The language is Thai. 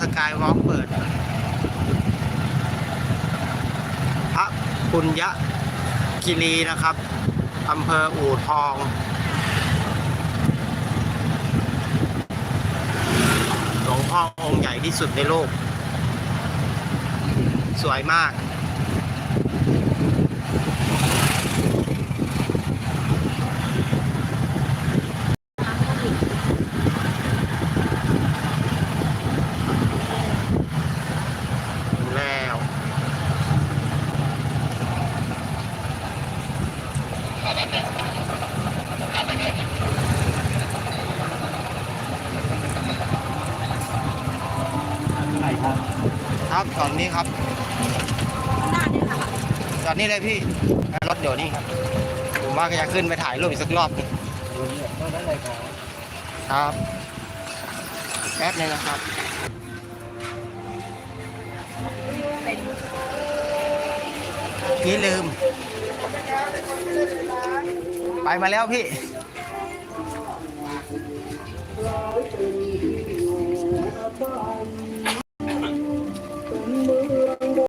สกายวอล์กเปิด พระปุญญกิรีนะครับอำเภออู่ทอง หลวงพ่อองค์ใหญ่ที่สุดในโลก สวยมาก แล้ว ไหน ครับตอนนี้ครับตอนนี้เลยพี่รถเดี๋ยวนี้ครับผมว่าก็จะขึ้นไปถ่ายรูปอีกสักรอบหนึงดูเนี่ยก็ได้เลยครับครับแป๊บนึงนะครับนี่ลืม ไปมาแล้วพี่